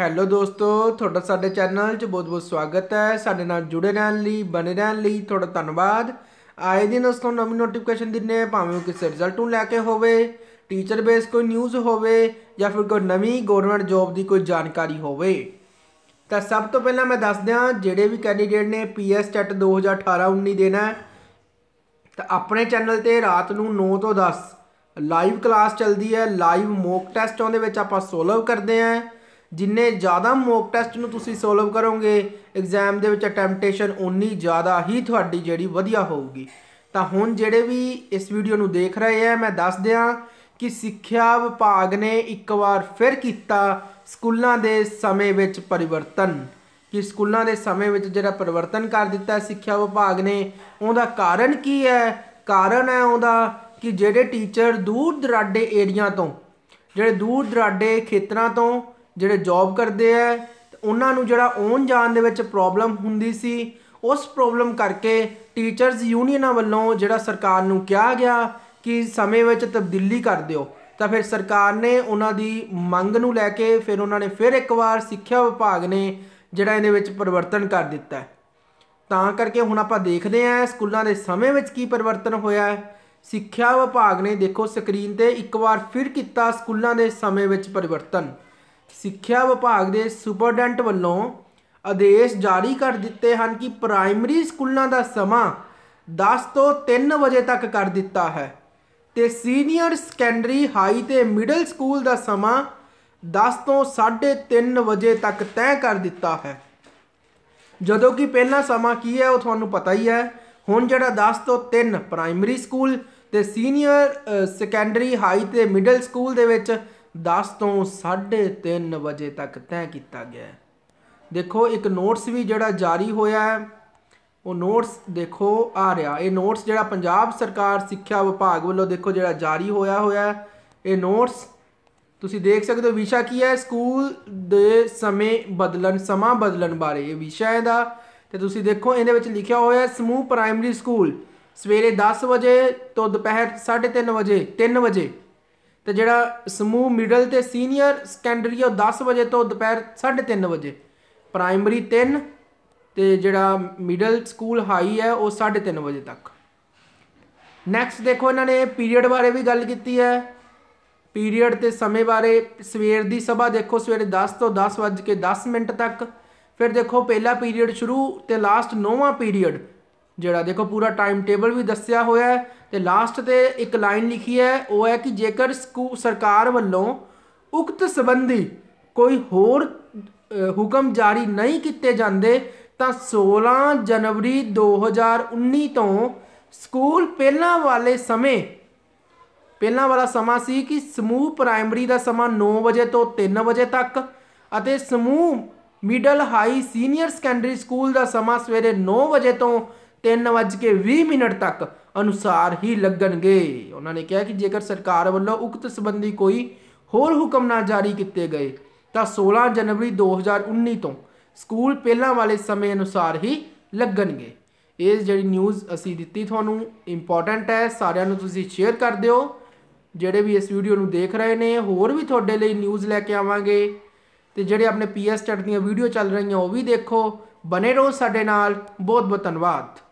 Hello ਦੋਸਤੋ, ਤੁਹਾਡਾ ਸਾਡੇ ਚੈਨਲ 'ਚ ਬਹੁਤ-ਬਹੁਤ ਸਵਾਗਤ ਹੈ। ਸਾਡੇ ਨਾਲ ਜੁੜੇ ਰਹਿਣ ਲਈ, ਬਣੇ ਰਹਿਣ ਲਈ ਤੁਹਾਡਾ ਧੰਨਵਾਦ। ਆਏ ਦਿਨ ਉਸ ਤੋਂ ਨਵੀਂ ਨੋਟੀਫਿਕੇਸ਼ਨ ਦਿੰਨੇ ਭਾਵੇਂ ਉਹ ਕਿਸੇ ਰਿਜ਼ਲਟ ਨੂੰ ਲੈ ਕੇ ਹੋਵੇ ਟੀਚਰ ਬੇਸ ਕੋਈ ਨਿਊਜ਼ ਹੋਵੇ ਜਾਂ ਫਿਰ ਕੋਈ ਨਵੀਂ ਗਵਰਨਮੈਂਟ ਜੌਬ ਦੀ ਕੋਈ ਜਾਣਕਾਰੀ ਹੋਵੇ। ਤਾਂ ਸਭ ਤੋਂ ਪਹਿਲਾਂ ਮੈਂ ਦੱਸ ਦਿਆਂ ਜਿਹੜੇ ਵੀ ਕੈਂਡੀਡੇਟ ਨੇ ਪੀਐਸ ਟੈਟ 2018-19 ਦੇਣਾ ਤਾਂ ਆਪਣੇ ਚੈਨਲ ਤੇ ਰਾਤ ਨੂੰ 9 ਤੋਂ 10 ਲਾਈਵ ਕਲਾਸ ਚੱਲਦੀ ਹੈ। ਲਾਈਵ ਮੋਕ ਟੈਸਟ ਉਹਦੇ ਵਿੱਚ ਆਪਾਂ ਸੋਲਵ ਕਰਦੇ ਆਂ ਜਿੰਨੇ ਜ਼ਿਆਦਾ ਮੋਕ ਟੈਸਟ ਨੂੰ ਤੁਸੀਂ ਸੋਲਵ ਕਰੋਗੇ ਐਗਜ਼ਾਮ ਦੇ ਵਿੱਚ ਅਟੈਂਪਟੇਸ਼ਨ ਉਨੀ ਜ਼ਿਆਦਾ ਹੀ ਤੁਹਾਡੀ ਜਿਹੜੀ ਵਧੀਆ ਹੋਊਗੀ। ਤਾਂ ਹੁਣ ਜਿਹੜੇ ਵੀ ਇਸ ਵੀਡੀਓ ਨੂੰ ਦੇਖ ਰਹੇ ਆ, ਮੈਂ ਦੱਸ ਦਿਆਂ ਕਿ ਸਿੱਖਿਆ ਵਿਭਾਗ ਨੇ ਇੱਕ ਵਾਰ ਫਿਰ ਕੀਤਾ ਸਕੂਲਾਂ ਦੇ ਸਮੇਂ ਵਿੱਚ ਪਰਿਵਰਤਨ। ਕਿ ਸਕੂਲਾਂ ਦੇ ਸਮੇਂ ਵਿੱਚ ਜਿਹੜਾ ਪਰਿਵਰਤਨ ਕਰ ਦਿੱਤਾ ਸਿੱਖਿਆ ਵਿਭਾਗ ਨੇ, ਉਹਦਾ ਕਾਰਨ ਕੀ ਹੈ? ਕਾਰਨ ਹੈ ਉਹਦਾ ਕਿ ਜਿਹੜੇ ਟੀਚਰ ਦੂਰ ਦਰਾਡੇ ਏਰੀਆ ਤੋਂ, ਜਿਹੜੇ ਦੂਰ ਦਰਾਡੇ ਖੇਤਰਾਂ ਤੋਂ ਜਿਹੜੇ ਜੌਬ ਕਰਦੇ ਆ, ਉਹਨਾਂ ਨੂੰ ਜਿਹੜਾ ਆਉਣ ਜਾਣ ਦੇ ਵਿੱਚ ਪ੍ਰੋਬਲਮ ਹੁੰਦੀ ਸੀ, ਉਸ ਪ੍ਰੋਬਲਮ ਕਰਕੇ ਟੀਚਰਸ ਯੂਨੀਅਨਾਂ ਵੱਲੋਂ ਜਿਹੜਾ ਸਰਕਾਰ ਨੂੰ ਕਿਹਾ ਗਿਆ ਕਿ ਸਮੇਂ ਵਿੱਚ ਤਬਦੀਲੀ ਕਰ ਦਿਓ। ਤਾਂ ਫਿਰ ਸਰਕਾਰ ਨੇ ਉਹਨਾਂ ਦੀ ਮੰਗ ਨੂੰ ਲੈ ਕੇ ਫਿਰ ਉਹਨਾਂ ਨੇ ਫਿਰ ਇੱਕ ਵਾਰ ਸਿੱਖਿਆ ਵਿਭਾਗ ਨੇ ਜਿਹੜਾ ਇਹਦੇ ਵਿੱਚ ਪਰਿਵਰਤਨ ਕਰ ਦਿੱਤਾ ਤਾਂ ਕਰਕੇ ਹੁਣ ਆਪਾਂ ਦੇਖਦੇ ਹਾਂ ਸਕੂਲਾਂ ਦੇ ਸਮੇਂ ਵਿੱਚ ਕੀ ਪਰਿਵਰਤਨ ਹੋਇਆ ਹੈ। ਸਿੱਖਿਆ ਵਿਭਾਗ ਨੇ ਦੇਖੋ ਸਕਰੀਨ ਤੇ ਇੱਕ ਵਾਰ ਫਿਰ ਕੀਤਾ ਸਕੂਲਾਂ ਦੇ ਸਮੇਂ ਵਿੱਚ ਪਰਿਵਰਤਨ। ਸਿੱਖਿਆ ਵਿਭਾਗ ਦੇ ਸੁਪਰਡੈਂਟ ਵੱਲੋਂ ਆਦੇਸ਼ ਜਾਰੀ ਕਰ ਦਿੱਤੇ ਹਨ ਕਿ ਪ੍ਰਾਇਮਰੀ ਸਕੂਲਾਂ ਦਾ ਸਮਾਂ 10 ਤੋਂ 3 ਵਜੇ ਤੱਕ ਕਰ ਦਿੱਤਾ ਹੈ ਤੇ ਸੀਨੀਅਰ ਸੈਕੰਡਰੀ ਹਾਈ ਤੇ ਮਿਡਲ ਸਕੂਲ ਦਾ ਸਮਾਂ 10 ਤੋਂ 3:30 ਵਜੇ ਤੱਕ ਤੈਅ ਕਰ ਦਿੱਤਾ ਹੈ। ਜਦੋਂ ਕਿ ਪਹਿਲਾ ਸਮਾਂ ਕੀ ਹੈ ਉਹ ਤੁਹਾਨੂੰ ਪਤਾ ਹੀ ਹੈ। ਹੁਣ ਜਿਹੜਾ 10 ਤੋਂ 3 ਪ੍ਰਾਇਮਰੀ ਸਕੂਲ ਤੇ ਸੀਨੀਅਰ ਸੈਕੰਡਰੀ ਹਾਈ ਤੇ ਮਿਡਲ ਸਕੂਲ ਦੇ ਵਿੱਚ 10 ਤੋਂ 3:30 ਵਜੇ ਤੱਕ ਤੈਅ ਕੀਤਾ ਗਿਆ ਹੈ। ਦੇਖੋ, ਇੱਕ ਨੋਟਸ ਵੀ ਜਿਹੜਾ ਜਾਰੀ ਹੋਇਆ ਹੈ, ਉਹ ਨੋਟਸ ਦੇਖੋ ਆ ਰਿਹਾ। ਇਹ ਨੋਟਸ ਜਿਹੜਾ ਪੰਜਾਬ ਸਰਕਾਰ, ਸਿੱਖਿਆ ਵਿਭਾਗ ਵੱਲੋਂ ਦੇਖੋ ਜਿਹੜਾ ਜਾਰੀ ਹੋਇਆ ਹੋਇਆ ਇਹ ਨੋਟਸ ਤੁਸੀਂ ਦੇਖ ਸਕਦੇ ਹੋ ਵਿਸ਼ਾ ਕੀ ਹੈ? ਸਕੂਲ ਦੇ ਸਮੇਂ ਬਦਲਣ, ਸਮਾਂ ਬਦਲਣ ਬਾਰੇ ਇਹ ਵਿਸ਼ਾ ਹੈ ਦਾ ਤੇ ਤੁਸੀਂ ਦੇਖੋ, ਇਹਦੇ ਵਿੱਚ ਲਿਖਿਆ ਹੋਇਆ ਸਮੂਹ ਪ੍ਰਾਇਮਰੀ ਸਕੂਲ ਸਵੇਰੇ 10 ਵਜੇ ਤੋਂ ਦੁਪਹਿਰ 3:30 ਵਜੇ 3 ਵਜੇ ਤੇ ਜਿਹੜਾ ਸਮੂਹ ਮਿਡਲ ਤੇ ਸੀਨੀਅਰ ਸੈਕੰਡਰੀ ਉਹ 10 ਵਜੇ ਤੋਂ ਦੁਪਹਿਰ 3:30 ਵਜੇ। ਪ੍ਰਾਇਮਰੀ 3 ਤੇ ਜਿਹੜਾ ਮਿਡਲ ਸਕੂਲ ਹਾਈ ਹੈ ਉਹ 3:30 ਵਜੇ ਤੱਕ। ਨੈਕਸਟ ਦੇਖੋ ਇਹਨਾਂ ਨੇ ਪੀਰੀਅਡ ਬਾਰੇ ਵੀ ਗੱਲ ਕੀਤੀ ਹੈ। ਪੀਰੀਅਡ ਤੇ ਸਮੇਂ ਬਾਰੇ ਸਵੇਰ ਦੀ ਸਭਾ ਦੇਖੋ, ਸਵੇਰੇ 10 ਤੋਂ 10:10 ਮਿੰਟ ਤੱਕ। ਫਿਰ ਦੇਖੋ ਪਹਿਲਾ ਪੀਰੀਅਡ ਸ਼ੁਰੂ ਤੇ ਲਾਸਟ ਨੌਵਾਂ ਪੀਰੀਅਡ ਜਿਹੜਾ ਦੇਖੋ ਪੂਰਾ ਟਾਈਮ ਟੇਬਲ ਵੀ ਦੱਸਿਆ ਹੋਇਆ ਹੈ। ਤੇ ਲਾਸਟ ਤੇ ਇੱਕ ਲਾਈਨ ਲਿਖੀ ਹੈ, ਉਹ ਹੈ ਕਿ ਜੇਕਰ ਸਰਕਾਰ ਵੱਲੋਂ ਉਕਤ ਸੰਬੰਧੀ ਕੋਈ ਹੋਰ ਹੁਕਮ ਜਾਰੀ ਨਹੀਂ ਕੀਤੇ ਜਾਂਦੇ, ਤਾਂ 16 ਜਨਵਰੀ 2019 ਤੋਂ ਸਕੂਲ ਪਹਿਲਾਂ ਵਾਲੇ ਸਮੇਂ, ਪਹਿਲਾਂ ਵਾਲਾ ਸਮਾਂ ਸੀ ਕਿ ਸਮੂਹ ਪ੍ਰਾਇਮਰੀ ਦਾ ਸਮਾਂ 9 ਵਜੇ ਤੋਂ 3 ਵਜੇ ਤੱਕ ਅਤੇ ਸਮੂਹ middle high senior secondary school ਦਾ ਸਮਾਂ ਸਵੇਰੇ 9 ਵਜੇ ਤੋਂ 3:20 ਮਿੰਟ ਤੱਕ। ਅਨੁਸਾਰ ਹੀ ਲੱਗਣਗੇ। ਉਹਨਾਂ ਨੇ ਕਿਹਾ ਕਿ ਜੇਕਰ ਸਰਕਾਰ ਵੱਲੋਂ ਉਕਤ ਸੰਬੰਧੀ ਕੋਈ ਹੋਰ ਹੁਕਮ ਨਾ ਜਾਰੀ ਕੀਤੇ ਗਏ, ਤਾਂ 16 ਜਨਵਰੀ 2019 ਤੋਂ ਸਕੂਲ ਪਹਿਲਾਂ ਵਾਲੇ ਸਮੇਂ ਅਨੁਸਾਰ ਹੀ ਲੱਗਣਗੇ। ਇਹ ਜਿਹੜੀ ਨਿਊਜ਼ ਅਸੀਂ ਦਿੱਤੀ ਤੁਹਾਨੂੰ ਇੰਪੋਰਟੈਂਟ ਹੈ, ਸਾਰਿਆਂ ਨੂੰ ਤੁਸੀਂ ਸ਼ੇਅਰ ਕਰ ਦਿਓ। ਜਿਹੜੇ ਵੀ ਇਸ ਵੀਡੀਓ ਨੂੰ ਦੇਖ ਰਹੇ ਨੇ, ਹੋਰ ਵੀ ਤੁਹਾਡੇ ਲਈ ਨਿਊਜ਼ ਲੈ ਕੇ ਆਵਾਂਗੇ। ਤੇ ਜਿਹੜੇ ਆਪਣੇ ਪੀਐਸ ਸਟੱਡ ਦੀਆਂ ਵੀਡੀਓ ਚੱਲ ਰਹੀਆਂ, ਉਹ ਵੀ ਦੇਖੋ। ਬਨੇ ਰਹੋ ਸਾਡੇ ਨਾਲ। ਬਹੁਤ ਬਹੁਤ ਧੰਨਵਾਦ।